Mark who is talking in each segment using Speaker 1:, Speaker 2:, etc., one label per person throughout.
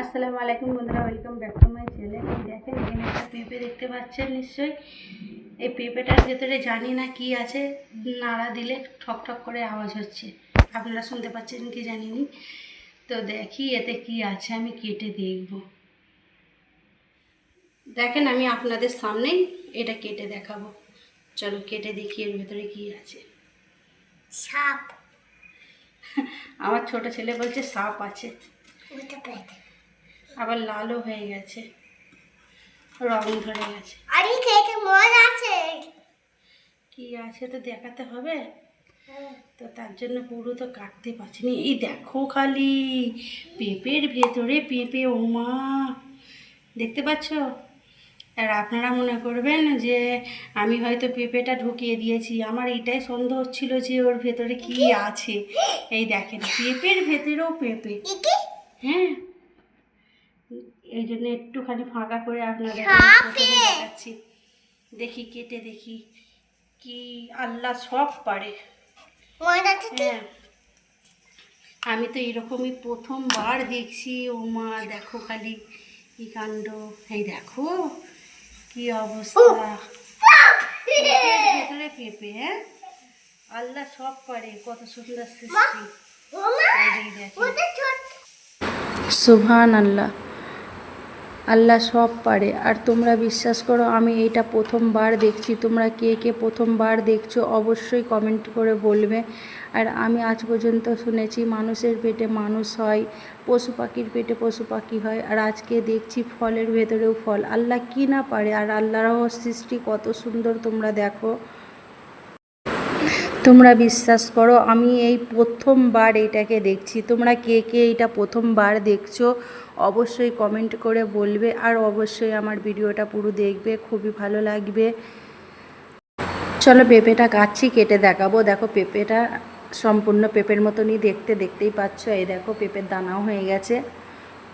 Speaker 1: আসসালামু আলাইকুম বন্ধুরা welcome back to my channel দেখেন এখানে একটা পেঁপে দেখতে পাচ্ছেন নিশ্চয়ই। এই পেঁপেটার ভেতরে জানি না কি আছে নাড়া দিলে ঠক ঠক করে আওয়াজ হচ্ছে। আপনারা শুনতে পাচ্ছেন কি জানিনি তো দেখি এতে কি আছে আমি কেটে দেখব। দেখেন আমি আপনাদের সামনেই এটা কেটে দেখাবো। চলো কেটে দেখি এর ভেতরে কি আছে।
Speaker 2: সাপ।
Speaker 1: আমার ছোট ছেলে বলছে সাপ আছে। আবার লালও হয়ে গেছে। রং ধরে গেছে।
Speaker 2: আরে খেতে মজা আছে।
Speaker 1: কি আছে তো দেখাতে হবে? তো তার জন্য পুরো তো কাটতে পারছি না। এই দেখো খালি পেঁপের ভেতরে পেঁপে ওমা দেখতে পাচ্ছ? আর আপনারা মনে করবেন যে আমি হয়তো পেঁপেটা ঢুকিয়ে দিয়েছি। আমার এটাই সন্দেহ হচ্ছিল যে ওর ভেতরে কি আছে। এই দেখেন পেঁপের ভেতরেও পেঁপে। হ্যাঁ। এই জন্য একটুখানি ফাঁকা করে আপনাদের দেখাচ্ছি। দেখি কেটে দেখি কি আল্লাহ সব পারে? হ্যাঁ। আমি তো এরকমই প্রথমবার দেখছি ও মা দেখো খালি কি কাণ্ড। এই দেখো কি অবস্থা। ভেতরে পেঁপে হ্যাঁ? আল্লাহ সব পারে কত সুন্দর সৃষ্টি। সুবহান আল্লাহ আল্লাহ সব পারে। আর তোমরা বিশ্বাস করো, আমি এইটা প্রথমবার দেখছি। তোমরা কে কে প্রথমবার দেখছ অবশ্যই কমেন্ট করে বলবে। আর আমি আজ পর্যন্ত শুনেছি, মানুষের পেটে মানুষ হয়, পশু পাখির পেটে পশু পাখি হয়, আর আজকে দেখছি ফলের ভেতরেও ফল। আল্লাহ কি না পারে, আর আল্লাহরও সৃষ্টি কত সুন্দর তোমরা দেখো। তোমরা বিশ্বাস করো, আমি এই প্রথমবার এটাকে দেখছি। তোমরা কে কে এটা প্রথমবার দেখছ, অবশ্যই কমেন্ট করে বলবে আর অবশ্যই আমার ভিডিওটা পুরো দেখবে, খুবই ভালো লাগবে। চলো পেঁপেটা কাচ্ছি কেটে দেখাবো। দেখো পেঁপেটা সম্পূর্ণ পেঁপের মতনই দেখতে, দেখতেই পাচ্ছ। এই দেখো পেঁপের দানাও হয়ে গেছে।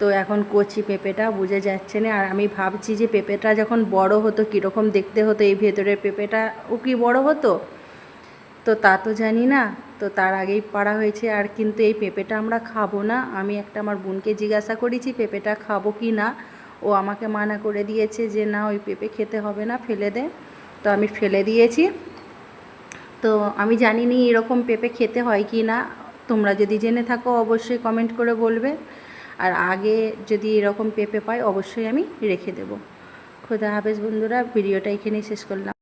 Speaker 1: তো এখন কচি পেঁপেটা, বুঝে যাচ্ছে না। আর আমি ভাবছি যে পেঁপেটা যখন বড় হতো, কীরকম দেখতে হতো এই ভেতরের পেঁপেটা। ও কি বড় হতো? তো তা তো জানি না, তো তার আগেই পাড়া হয়েছে। আর কিন্তু এই পেঁপেটা আমরা খাব না। আমি একটা আমার বোনকে জিজ্ঞাসা করেছি, পেঁপেটা খাব কি না? ও আমাকে মানা করে দিয়েছে যে, না, ওই পেঁপে খেতে হবে না, ফেলে দে। তো আমি ফেলে দিয়েছি। তো আমি জানি নি এরকম পেঁপে খেতে হয় কি না। তোমরা যদি জেনে থাকো, অবশ্যই কমেন্ট করে বলবে। আর আগে যদি এরকম পেঁপে পাই, অবশ্যই আমি রেখে দেবো। খোদা হাফেজ বন্ধুরা, ভিডিওটা এখানেই শেষ করলাম।